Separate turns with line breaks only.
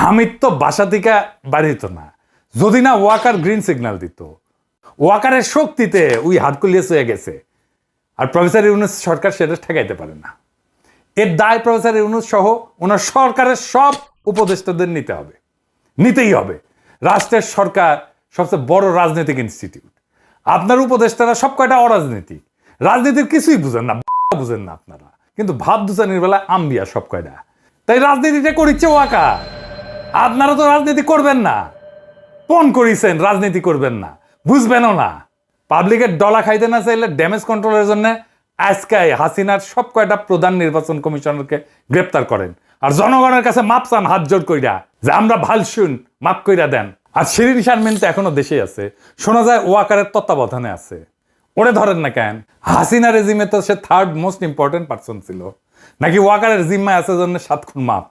হামিদ তো বাসা থেকে বাড়িত না। যদি না ওয়াকার গ্রিন সিগন্যাল দিত। ওয়াকারের শক্তিতে ওই হাটকুলিয়ে হয়ে গেছে। আর প্রফেসর ইউনুস সরকার সেটা ঠেকাইতে পারে না। এর দায় প্রফেসর ইউনুস সহ ওনার সরকারের সব উপদেষ্টাদের নিতে হবে। নিতেই হবে। রাষ্ট্রের সরকার সবচেয়ে বড় রাজনৈতিক ইনস্টিটিউট আপনার উপদেষ্টারা সব কয়টা অরাজনৈতিক? রাজনীতির কিছুই বুঝেন না বুঝেন না আপনারা। কিন্তু ভাব দুচানির বেলা আম্বিয়া সব কয়টা। তাই রাজনীতিটা করিচ্ছে ওয়াকা আপনারা তো রাজনীতি করবেন না। পণ করিছেন, রাজনীতি করবেন না। বুঝবেনও না। পাবলিকের ডলা খাইতে না চাইলে ড্যামেজ কন্ট্রোলের জন্য আজকে হাসিনার সব কয়টা প্রধান নির্বাচন কমিশনারকে গ্রেপ্তার করেন। আর জনগণের কাছে মাপ চান, হাত জোর কইরা। যে আমরা ভালো শুন, মাপ কইরা দেন। আর শিরিন শারমিন তো এখনও দেশে আছে। শোনা যায় ওয়াকারের তত্ত্বাবধানে আছে। ওরে ধরেন না কেন, হাসিনা রেজিমে তো সে থার্ড মোস্ট ইম্পর্টেন্ট পার্সন ছিল। নাকি ওয়াকারের জিম্মায় আছে জন্য সাত খুন মাপ?